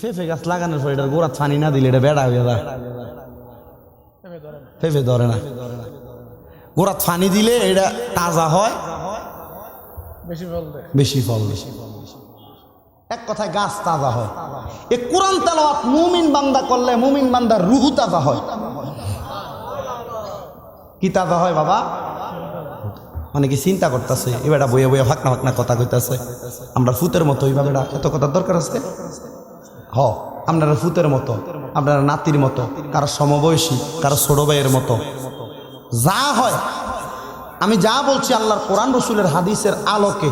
ফেফে গাছ লাগানোর পর এটার গোড়া ছানি না দিলে এটা বেড়া হয়ে যায়। ফেফে ধরে না। গোড়া ছানি দিলে এটা তাজা হয়। বেশি ফল বেশি ফল বেশি এক কথায় গাছ তাজা হয়। এ কোরআন তেলাওয়াত মুমিন বান্দা করলে মুমিন বান্দার রুহু তাজা হয়। কি তাজা হয় বাবা? অনেকে চিন্তা করতেছে এবার বইয়ে বইয়ে ফাঁকনা ফাঁকনা কথা কইতাছে। আমরা ফুতের মতো এইভাবে এত কথার দরকার আছে? হ, আপনারা ফুতের মতো, আপনারা নাতির মতো, কারও সমবয়সী, কারও ছোট ভাইয়ের মতো। যা হয়, আমি যা বলছি আল্লাহর কোরআন, রসুলের হাদিসের আলোকে।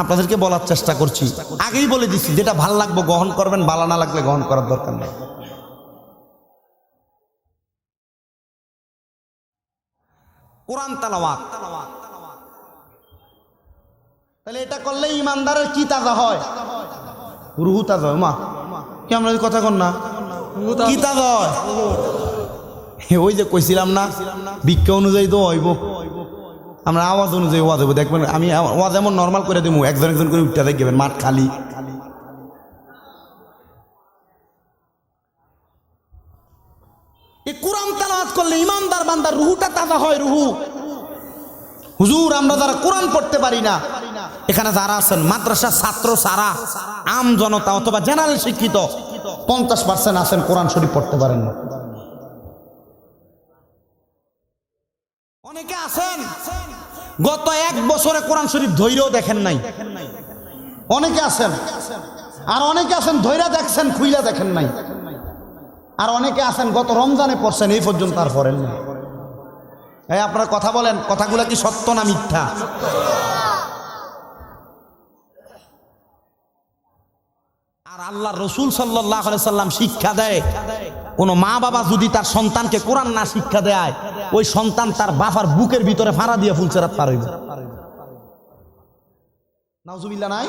আপনাদেরকে বলার চেষ্টা করছি। আগেই বলে দিচ্ছি যেটা ভালো লাগবে গ্রহণ করবেন, ভালো না লাগলে গ্রহণ করার দরকার নেই। কোরআন তালাওয়াত। তাহলে এটা করলে ইমানদারের কি তাজা হয়? রুহু তাজা হয় মা কি আমরা কথা কন না? কি হয় হে, ওই যে কইছিলাম না ভিক্ষা অনুযায়ী তো হইব। আমরা আওয়াজ অনুযায়ী ওয়াজ হইব। দেখবেন আমি ওয়াজ এমন নর্মাল করে দেবো একজন একজন করে উঠতে দেখবেন মাঠ খালি। কোরআন তেলাওয়াত করলে ইমানদার বান্দার রুহুটা তাজা হয় রুহু। হুজুর আমরা যারা কোরআন পড়তে পারি না এখানে যারা আছেন, মাদ্রাসার ছাত্র সারা, আম জনতা অথবা জেনারেল শিক্ষিত, পঞ্চাশ পার্সেন্ট আছেন, কোরআন শরীফ পড়তে পারেন না। অনেকে আছেন, গত এক বছরে কোরআন শরীফ ধৈর্যও দেখেন নাই। অনেকে আছেন, আর অনেকে আছেন ধৈর্য দেখছেন, খুইলা দেখেন নাই। আর অনেকে আছেন গত রমজানে পড়ছেন, এই পর্যন্ত আর পড়েন না এই আপনারা কথা বলেন, কথাগুলো কি সত্য না মিথ্যা? আর আল্লাহ রসুল সাল্লাহ সাল্লাম শিক্ষা দেয়, কোনো মা বাবা যদি তার সন্তানকে কোরআন না শিক্ষা দেয়, ওই সন্তান তার বাফার বুকের ভিতরে ফাড়া দিয়ে ফুলসেরাত পার নাই?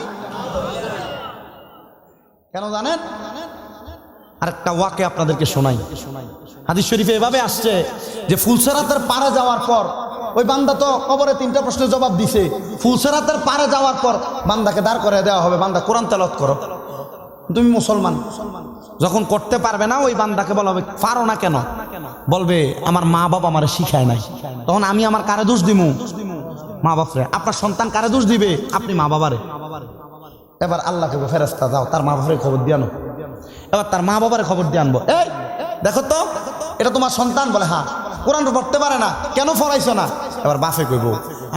কেন জানেন? আরেকটা ওয়াকে আপনাদেরকে শোনাই। হাদিস শরীফে এভাবে আসছে যে ফুলসেরাতের পারে যাওয়ার পর, ওই বান্দা তো কবরে তিনটা প্রশ্নের জবাব দিছে, ফুলসেরাতের পারে যাওয়ার পর বান্দাকে দাঁড় করে দেওয়া হবে। বান্দা কোরআন তেলত করো। তুমি মুসলমান। যখন করতে পারবে না, ওই বান্দাকে বলা হবে, পারো না কেন? বলবে, আমার মা বাবা আমার শিখায় নাই। তখন আমি আমার কারে দোষ দিমু? মা বাপরে, আপনার সন্তান কারে দোষ দিবে? আপনি মা বাবারে। এবার আল্লাহকে ফেরেস্তা যাও। তার মা বাবারে খবর দিয়ে আনো। এবার তার মা বাবারে খবর দিয়ে আনব। এই, দেখো তো, এটা তোমার সন্তান। বলে হ্যাঁ কোরআন পড়তে পারে না, কেন ফরাইছো না? এবার বাফে কইব,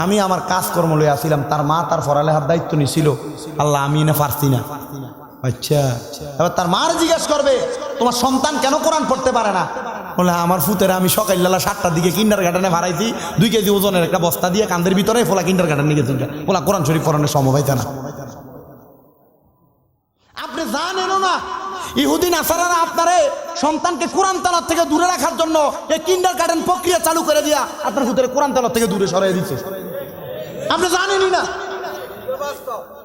আমি আমার কাজকর্ম লইয়া আসছিলাম তার মা তার ফরালেহার দায়িত্ব নিছিল। আল্লাহ আমি না পারছি না। আচ্ছা। এবার তার মার জিজ্ঞেস করবে, তোমার সন্তান কেন কোরআন পড়তে পারে না? বলে, আমার ফুতেরা, আমি সকালবেলা সাতটার দিকে কিন্ডার গার্ডেনে ভাড়াইছি, দুই কেজি ওজনের একটা বস্তা দিয়ে কান্দের ভিতরে ফোলা কিন্ডার গার্ডেনে গেছি। ফোলা কোরআন শরীফ পড়ানোর সমবাইতে না। আপনি জানেনও না, ইহুদি নাসারারা আপনারে সন্তানকে কোরআন তালার থেকে দূরে রাখার জন্য এই কিন্ডার গার্ডেন প্রক্রিয়া চালু করে দিয়া আপনার হুতের কোরআন তালার থেকে দূরে সরাই দিচ্ছে আপনি জানেনই না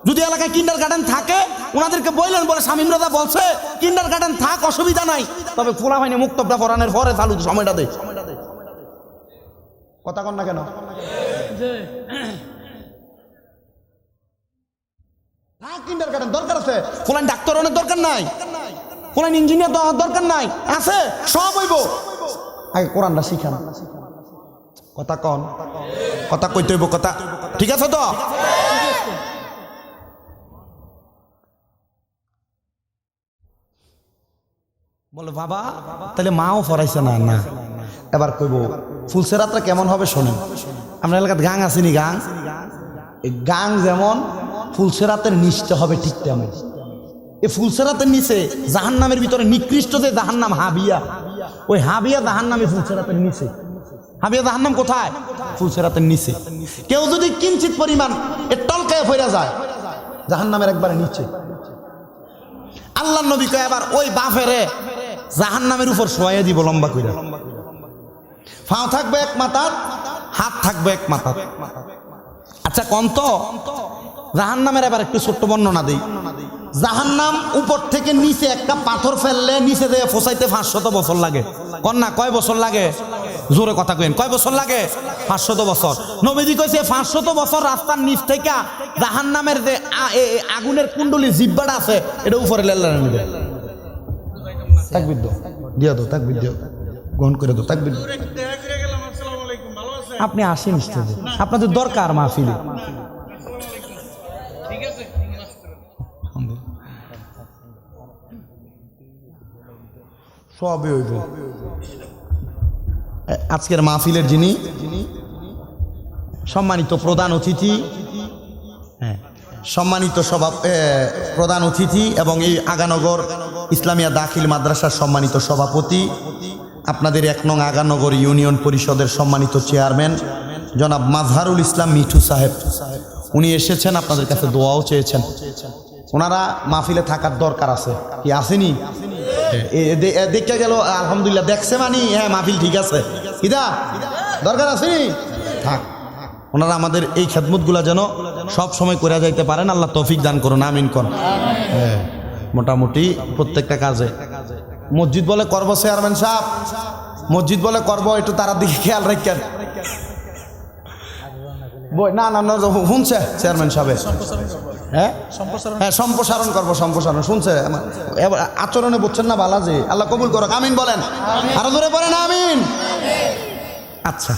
যদি এলাকায় কিন্ডার গার্ডেন থাকে, ওনাদেরকে বললেন বলে স্বামীন রাজা বলছে, কিন্ডার গার্ডেন থাক, অসুবিধা নাই। তবে খোলা হয়নি মুক্তবটা পড়ানোর পরে চালু সময়টা দে। কথা কন না কেন? কিন্ডার গার্ডেন, দরকার আছে। ফোলাইন ডাক্তার অনেক দরকার নাই। ফোলাইন ইঞ্জিনিয়ার দরকার নাই। আছে, সব হইব। আগে কোরআনটা শিখান। কথা কন। কথা কইতে হইব, কথা ঠিক আছে তো? বলে, বাবা, তাহলে মাও ফরাইছে না না। এবার কইব ফুলসেরাতটা কেমন হবে শোনেন। আমরা এলাকার গাং আসেনি গাং? গাং যেমন ফুলসেরাতের নিচটা হবে ঠিক তেমন। এই ফুলসেরাতের নিচে জাহান্নামের ভিতরে নিকৃষ্ট যে জাহান্নাম, হাবিয়া, ওই হাবিয়া জাহান্নামে ফুলসেরাতের নিচে। হাবিয়া জাহান্নাম কোথায়? ফুলসেরাতের নিচে। কেউ যদি কিঞ্চিত পরিমাণ এ টলকায় ফেরা যায়, জাহান্নামের একবারে নিচে। আল্লাহ নবী কয়, এবার ওই বাফেরে জাহান্নামের উপর শোয়াইয়া দিব, লম্বা কইরা। ফাও থাকবে এক মাথার হাত থাকবে এক মাথার আচ্ছা কন্ত জাহান্নামের এবার একটু ছোট্ট বর্ণনা দিই। জাহান্নাম উপর থেকে নিচে একটা পাথর ফেললে নিচে দিয়ে ফসাইতে পাঁচশত বছর লাগে। কন্যা কয় বছর লাগে? জোরে কথা কেন কয় বছর লাগে? পাঁচশত বছর। নবীজি কইছে, পাঁচশত বছর রাস্তার নিচ থেকে জাহান নামের যে আগুনের কুণ্ডলি, জিব্বাটা আছে, এটা উপরে লেল্লা নিবে। তাকবির দো দিয়া দো তাকবির দিও গ্রহণ করে দো তাকবির আপনি আসেন স্টেজে। আপনাদের দরকার মাহফিলে। সবই হইব। আজকের মাহফিলের যিনি সম্মানিত প্রধান অতিথি হ্যাঁ সম্মানিত সভা প্রধান অতিথি এবং এই আগানগর ইসলামিয়া দাখিল মাদ্রাসার সম্মানিত সভাপতি, আপনাদের এক নং আগানগর ইউনিয়ন পরিষদের সম্মানিত চেয়ারম্যান, জনাব মাজহারুল ইসলাম মিঠু সাহেব। উনি এসেছেন, আপনাদের কাছে দোয়াও চেয়েছেন। ওনারা মাহফিলে থাকার দরকার আছে। কি আসেনি? এ- এ- দেখে গেল, আলহামদুলিল্লাহ, দেখছে মানি? হ্যাঁ মাহফিল ঠিক আছে। কিদা? দরকার আসেনি? থাক। ওনারা আমাদের এই খেদমতগুলা যেন সব সময় করে যাইতে পারেন, আল্লাহ তৌফিক দান করুন, আমিন কর হ্যাঁ। মোটামুটি প্রত্যেকটা কাজে। মসজিদ বলে করব চেয়ারম্যান সাহেব। মসজিদ বলে করব একটু তারার দিকে খেয়াল রাখেন। বই না না না শুনছে চেয়ারম্যান সাহেব। হ্যাঁ? হ্যাঁ সম্প্রসারণ করব সম্প্রসারণ শুনছে? আচরণে বুঝছেন না বালাজি? আল্লাহ কবুল করো আমিন বলেন। আরও জোরে বলেন আমিন। আচ্ছা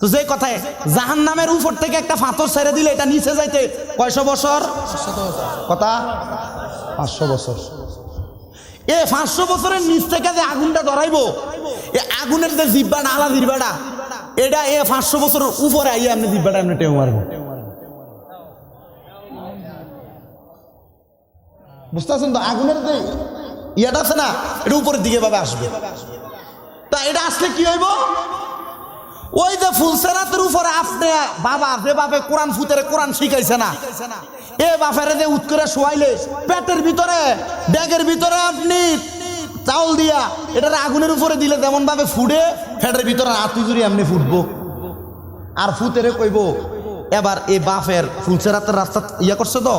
তো যে কথায় জাহান নামের উপর থেকে একটা ফাতর ছেড়ে দিলে এটা নিচে যাইতে কয়শো বছর। কথা? পাঁচশো বছর। এ পাঁচশো বছরের নিচ থেকে যে আগুনটা ধরাইবো, এ আগুনের যে জিব্বাটা আলা জিব্বাটা, এটা এ পাঁচশো বছরের উপরে আইয়া এমনি জিব্বাটা এমনি টেউ মারবো। বুঝতে পারছেন তো? আগুনের যে ইয়াটা আছে না, এটা উপরের দিকে ভাবে আসবে। তা এটা আসলে কি হইব? ওই যে ফুলসেরাতের উপরে আপনি বাবা যে বাপে কোরআন ফুতেরে কোরআন শিখাইছে না এ বাপের যে উৎ করে শোয়াইলে, পেটের ভিতরে, ব্যাগের ভিতরে আপনি চাউল দিয়া এটার আগুনের উপরে দিলে যেমন ভাবে ফুডে ফ্যাটের ভিতরে আতুই জুড়ি এমনি ফুটবো। আর ফুতেরে কইব, এবার এই বাপের ফুলসেরাতের রাস্তা, ইয়া করছে তো?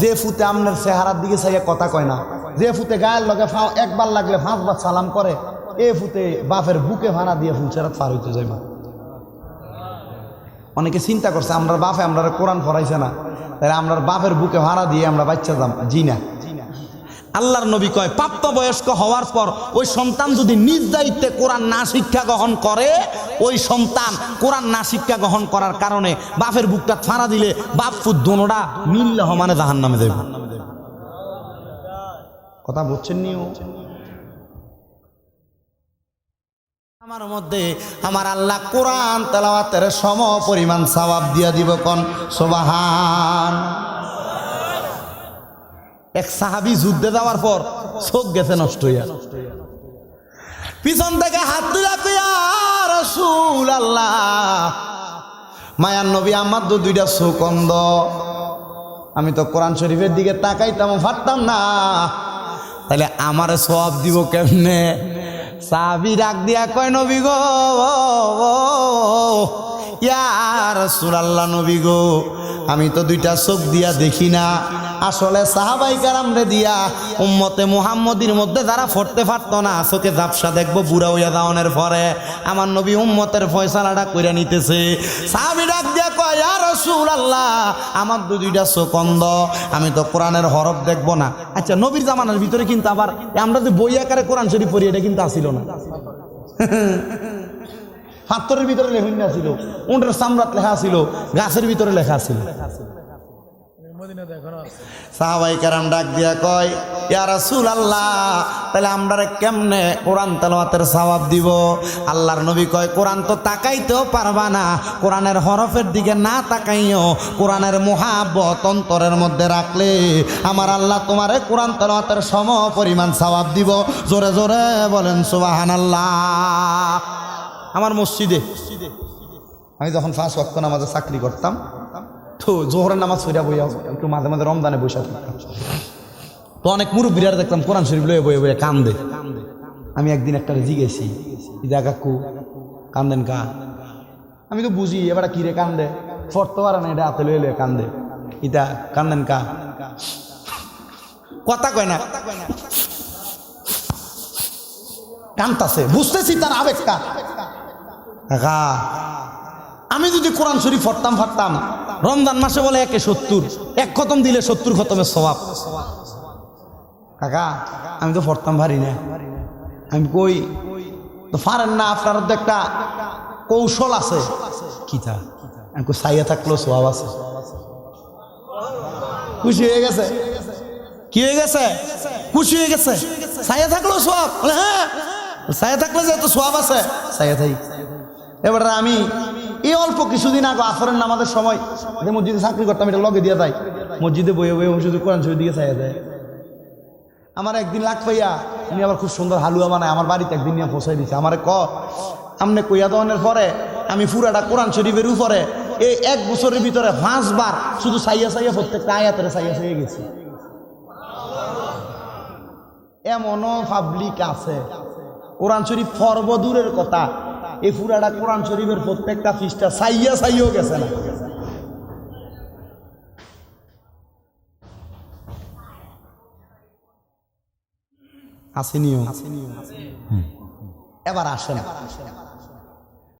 যে ফুতে আপনার চেহারার দিকে চাইয়া কথা কয় না। যে ফুতে গায়ের লগে ফাও একবার লাগলে পাঁচবার সালাম করে, এ ফুতে বাফের বুকে ভাড়া দিয়ে ফুলসেরাত পার হইতে যাইব। অনেকে চিন্তা করছে আমরা বাপে আমরা কোরআন পড়াইছে না। তাহলে আমরা বাপের বুকে ভাড়া দিয়ে আমরা বাচ্চা যাম জি না। আল্লাহর নবী কয় প্রাপ্তবয়স্ক হওয়ার পর ওই সন্তান যদি নিজ দায়িত্বে কোরআন না শিক্ষা গ্রহণ করে ওই সন্তান কোরআন না শিক্ষা গ্রহণ করার কারণে বাপের বুকটা ফাঁড়া দিলে বাপ ফুট দোনোটা মিললে হমানে জাহান নামে দেব কথা বুঝছেন নিও আমার মধ্যে আমার আল্লাহ কোরআন তেলাওয়াতের সম পরিমাণ সওয়াব দিয়া দিব কন? সোবাহান। এক সাহাবি যুদ্ধে যাওয়ার পর চোখ গেছে নষ্ট হইয়া। পিছন থেকে হাত তুলা রসুল আল্লাহ মায়ার নবী আমার তো দুইটা অন্ধ। আমি তো কোরআন শরীফের দিকে তাকাইতাম পারতাম না। তাহলে আমারে সব দিব কেমনে? সাহাবি রাগ দিয়া কয় নবী গো ইয়ার সুরাল্লা নবী গো আমি তো দুইটা চোখ দিয়া দেখি না। আসলে সাহাবাই কারামরে দিয়া, উম্মতে মুহাম্মদির মধ্যে যারা ফরতে পারত না, চোখে ঝাপসা দেখব বুড়া হইয়া যাওয়ানোর পরে। আমার নবী উম্মতের ফয়সালাটা কইরা নিতেছে। সাহাবি ডাক দিয়া কয়, ইয়া আল্লাহ আমার দু দুইটা চোখ অন্ধ, আমি তো কোরআনের হরফ দেখব না। আচ্ছা নবীর জামানার ভিতরে কিন্তু আবার, আমরা যে বই আকারে কোরআন শরীফ পড়ি, এটা কিন্তু আসিল না। হাতরের ভিতরে লেখুন ছিল, উন্ডের সামরাত লেখা ছিল, গাছের ভিতরে লেখা ছিল। কয় আল্লাহ আমরা কেমনে দিব? কয় তো তাকাইতেও পারবা না। দিকে না মধ্যে রাখলে আমার আল্লাহ তোমারে কোরআন তেলাওয়াতের সম পরিমাণ সওয়াব দিব। জোরে জোরে বলেন, সুবহানাল্লাহ। আমার মসজিদে। আমি যখন ফার্স্ট ওয়াক্ত নামাজে চাকরি করতাম, তো জোহরের নামাজ সইরা বইয়া একটু মাঝে মাঝে রমজানে বসে থাকতাম। তো অনেক মুরব্বীরা দেখতাম কোরআন শরীফ লয়ে বয়ে বয়ে কান্দে। আমি একদিন একটা জিগেছি ইদা কাকু, কান্দেন কা আমি তো বুঝি এবার কি রে কান্দে? পড়তে পারে না এটা হাতে লয়ে লয়ে কান্দে। ইতা কান্দেন কা কথা কয় না। কান্তাছে, বুঝতেছি তার আবেগটা কাকা আমি যদি কোরআন শরীফ পড়তাম ফাটতাম রমজান মাসে বলে একে সত্তর। এক খতম দিলে সত্তর খতমের স্বভাব কাকা আমি তো পড়তাম ভারি না। আমি কই? তো পারেন না আপনার তো একটা কৌশল আছে। কিতা আমি সাইয়া থাকলেও স্বভাব আছে। খুশি হয়ে গেছে? কি হয়ে গেছে? খুশি হয়ে গেছে? সাইয়া থাকলেও বলে, হ্যাঁ। সাইয়া থাকলে যেহেতু সোয়াব আছে সাইয়া থাই এবার আমি এই অল্প কিছুদিন আগে আসরের নামাজের সময় মসজিদে চাকরি করতাম, এটা লগে দিয়ে যায়। মসজিদে বয়ে বয়ে শুধু কোরআন শরীফ দিকে চাইয়া যায়। আমার একদিন লাগ পাইয়া, উনি আবার খুব সুন্দর হালুয়া বানায়, আমার বাড়িতে একদিন নিয়ে পৌঁছাই দিছে। আমার ক, আমনে কইয়া দেওয়ানের পরে, আমি পুরাটা কোরআন শরীফের উপরে এই এক বছরের ভিতরে পাঁচবার শুধু সাইয়া সাইয়া প্রত্যেকটা আয়াতের সাইয়া সাইয়া গেছি। এমনও পাবলিক আছে। কোরআন শরীফ ফর্ব দূরের কথা। এই ফুরাটা কোরআন শরীফের প্রত্যেকটা ফিসটা সাইয়া সাইয়াও গেছে না। আসেনিও। এবার আসেন।